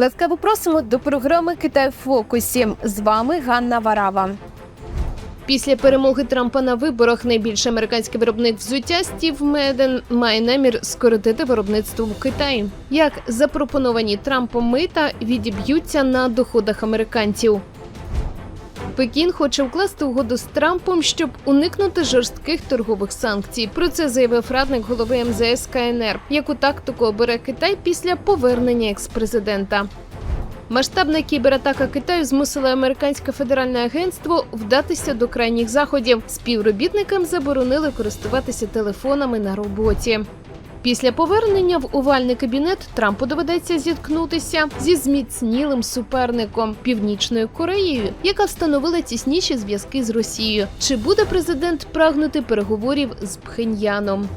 Ласкаво просимо до програми Китай в фокусі. З вами Ганна Варава. Після перемоги Трампа на виборах найбільший американський виробник взуття Стів Меден має намір скоротити виробництво в Китаї. Як запропоновані Трампом мита відіб'ються на доходах американців. Пекін хоче укласти угоду з Трампом, щоб уникнути жорстких торгових санкцій. Про це заявив радник голови МЗС КНР, яку тактику обере Китай після повернення експрезидента. Масштабна кібератака Китаю змусила американське федеральне агентство вдатися до крайніх заходів. Співробітникам заборонили користуватися телефонами на роботі. Після повернення в овальний кабінет Трампу доведеться зіткнутися зі зміцнілим суперником Північною Кореєю, яка встановила тісніші зв'язки з Росією. Чи буде президент прагнути переговорів з Пхеньяном?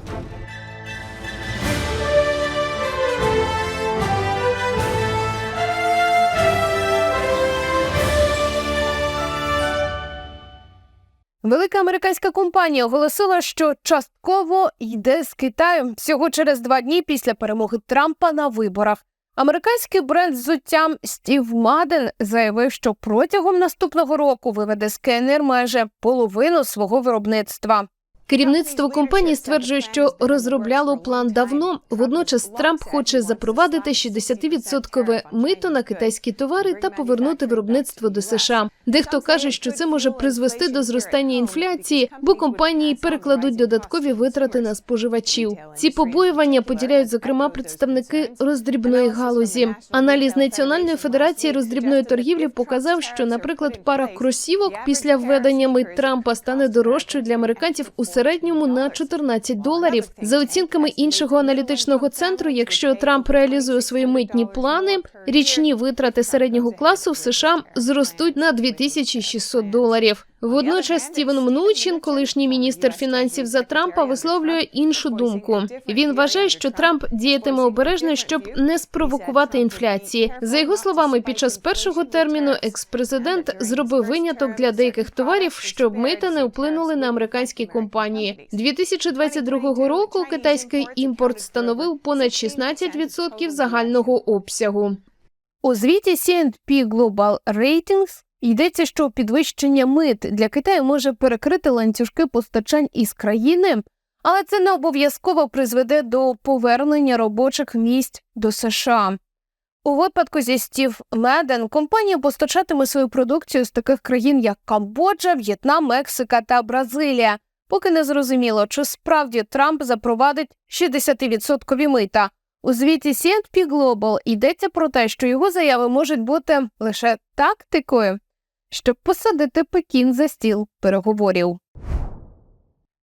Велика американська компанія оголосила, що частково йде з Китаю всього через два дні після перемоги Трампа на виборах. Американський бренд взуттям Стів Маден заявив, що протягом наступного року виведе з майже половину свого виробництва. Керівництво компанії стверджує, що розробляло план давно. Водночас Трамп хоче запровадити 60% мито на китайські товари та повернути виробництво до США. Дехто каже, що це може призвести до зростання інфляції, бо компанії перекладуть додаткові витрати на споживачів. Ці побоювання поділяють зокрема представники роздрібної галузі. Аналіз Національної федерації роздрібної торгівлі показав, що, наприклад, пара кросівок після введення мит Трампа стане дорожчою для американців у середньому на 14 доларів. За оцінками іншого аналітичного центру, якщо Трамп реалізує свої митні плани, річні витрати середнього класу в США зростуть на 2600 доларів. Водночас Стівен Мнучин, колишній міністр фінансів за Трампа, висловлює іншу думку. Він вважає, що Трамп діятиме обережно, щоб не спровокувати інфляції. За його словами, під час першого терміну експрезидент зробив виняток для деяких товарів, щоб мита не вплинули на американські компанії. 2022 року китайський імпорт становив понад 16% загального обсягу. У звіті C&P Global Ratings йдеться, що підвищення мит для Китаю може перекрити ланцюжки постачань із країни, але це не обов'язково призведе до повернення робочих місць до США. У випадку зі Стів Меден компанія постачатиме свою продукцію з таких країн, як Камбоджа, В'єтнам, Мексика та Бразилія. Поки не зрозуміло, чи справді Трамп запровадить 60% мита. У звіті C&P Global йдеться про те, що його заяви можуть бути лише тактикою, щоб посадити Пекін за стіл переговорів.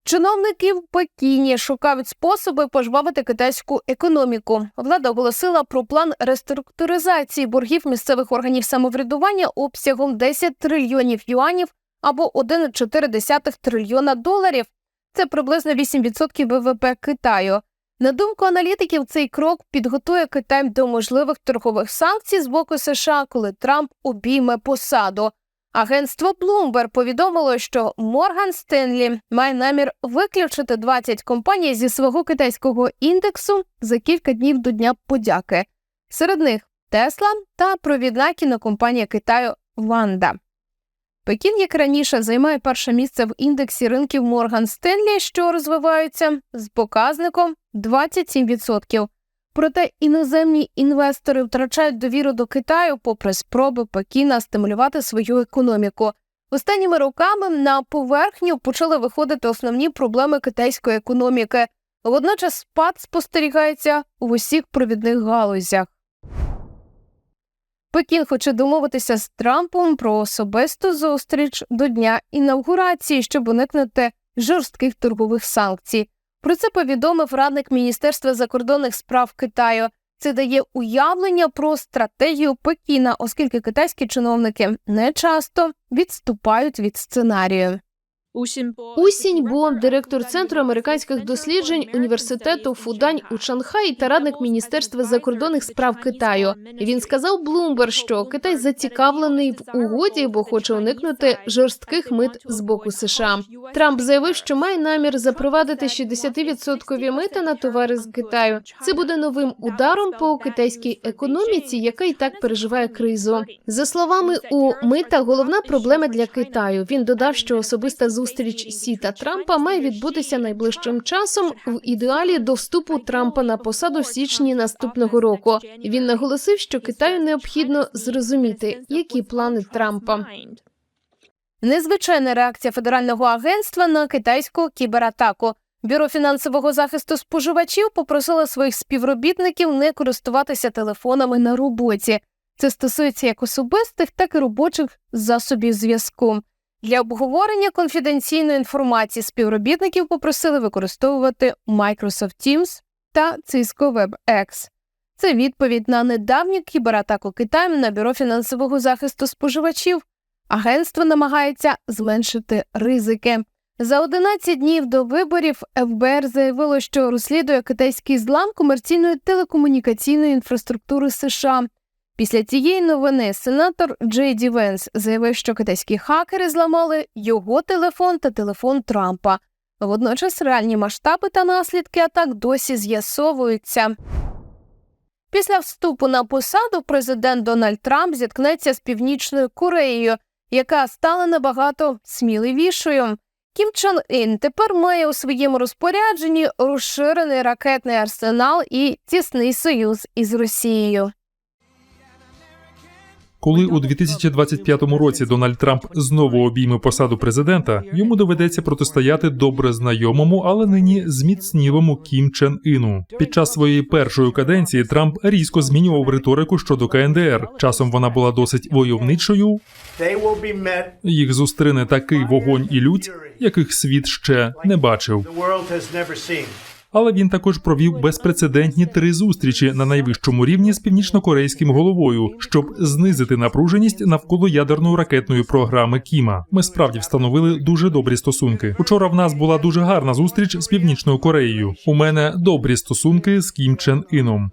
Чиновники в Пекіні шукають способи пожвавити китайську економіку. Влада оголосила про план реструктуризації боргів місцевих органів самоврядування обсягом 10 трильйонів юанів або 1,4 трильйона доларів. Це приблизно 8% ВВП Китаю. На думку аналітиків, цей крок підготує Китай до можливих торгових санкцій з боку США, коли Трамп обійме посаду. Агентство Bloomberg повідомило, що Морган Стенлі має намір виключити 20 компаній зі свого китайського індексу за кілька днів до Дня подяки. Серед них Тесла та провідна кінокомпанія Китаю Ванда. Пекін, як раніше, займає перше місце в індексі ринків Морган Стенлі, що розвиваються з показником 27%. Проте іноземні інвестори втрачають довіру до Китаю, попри спроби Пекіна стимулювати свою економіку. Останніми роками на поверхню почали виходити основні проблеми китайської економіки. Водночас спад спостерігається у усіх провідних галузях. Пекін хоче домовитися з Трампом про особисту зустріч до дня інавгурації, щоб уникнути жорстких торгових санкцій. Про це повідомив радник Міністерства закордонних справ Китаю. Це дає уявлення про стратегію Пекіна, оскільки китайські чиновники не часто відступають від сценарію. Усінь Бо, директор центру американських досліджень університету Фудань у Шанхаї та радник міністерства закордонних справ Китаю. Він сказав Блумбер, що Китай зацікавлений в угоді, бо хоче уникнути жорстких мит з боку США. Трамп заявив, що має намір запровадити 60% мита на товари з Китаю. Це буде новим ударом по китайській економіці, яка і так переживає кризу. За словами у мита, головна проблема для Китаю. Він додав, що особиста зустріч Сі та Трампа має відбутися найближчим часом в ідеалі до вступу Трампа на посаду в січні наступного року. Він наголосив, що Китаю необхідно зрозуміти, які плани Трампа. Незвичайна реакція федерального агентства на китайську кібератаку. Бюро фінансового захисту споживачів попросило своїх співробітників не користуватися телефонами на роботі. Це стосується як особистих, так і робочих засобів зв'язку. Для обговорення конфіденційної інформації співробітників попросили використовувати Microsoft Teams та Cisco WebEx. Це відповідь на недавню кібератаку Китаю на бюро фінансового захисту споживачів. Агентство намагається зменшити ризики. За 11 днів до виборів ФБР заявило, що розслідує китайський злам комерційної телекомунікаційної інфраструктури США. Після цієї новини сенатор Джей Ді Венс заявив, що китайські хакери зламали його телефон та телефон Трампа. Водночас реальні масштаби та наслідки атак досі з'ясовуються. Після вступу на посаду президент Дональд Трамп зіткнеться з Північною Кореєю, яка стала набагато сміливішою. Кім Чен Ін тепер має у своєму розпорядженні розширений ракетний арсенал і тісний союз із Росією. Коли у 2025 році Дональд Трамп знову обійме посаду президента, йому доведеться протистояти добре знайомому, але нині зміцнілому Кім Чен Іну. Під час своєї першої каденції Трамп різко змінював риторику щодо КНДР. Часом вона була досить войовничою. Їх зустріне такий вогонь і лють, яких світ ще не бачив. Але він також провів безпрецедентні три зустрічі на найвищому рівні з північнокорейським головою, щоб знизити напруженість навколо ядерної ракетної програми Кіма. Ми справді встановили дуже добрі стосунки. Учора в нас була дуже гарна зустріч з північною Кореєю. У мене добрі стосунки з Кім Чен Іном.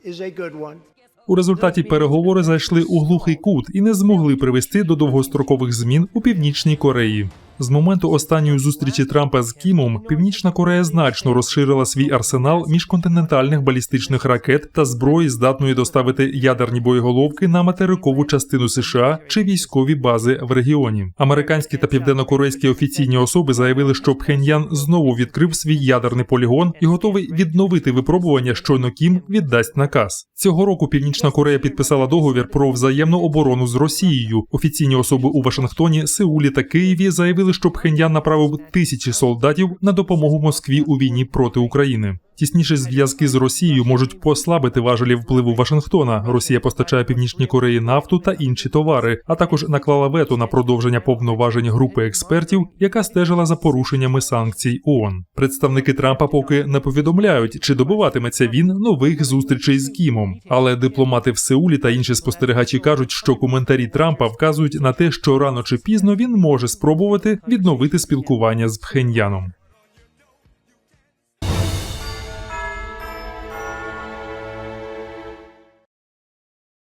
У результаті переговори зайшли у глухий кут і не змогли привести до довгострокових змін у північній Кореї. З моменту останньої зустрічі Трампа з Кімом Північна Корея значно розширила свій арсенал міжконтинентальних балістичних ракет та зброї, здатної доставити ядерні боєголовки на материкову частину США чи військові бази в регіоні. Американські та південнокорейські офіційні особи заявили, що Пхеньян знову відкрив свій ядерний полігон і готовий відновити випробування, щойно Кім віддасть наказ. Цього року Північна Корея підписала договір про взаємну оборону з Росією. Офіційні особи у Вашингтоні, Сеулі та Києві заявили, що Пхеньян направив тисячі солдатів на допомогу Москві у війні проти України. Тісніші зв'язки з Росією можуть послабити важелі впливу Вашингтона. Росія постачає північній Кореї нафту та інші товари, а також наклала вето на продовження повноважень групи експертів, яка стежила за порушеннями санкцій ООН. Представники Трампа поки не повідомляють, чи добиватиметься він нових зустрічей з Кімом. Але дипломати в Сеулі та інші спостерігачі кажуть, що коментарі Трампа вказують на те, що рано чи пізно він може спробувати відновити спілкування з Пхеньяном.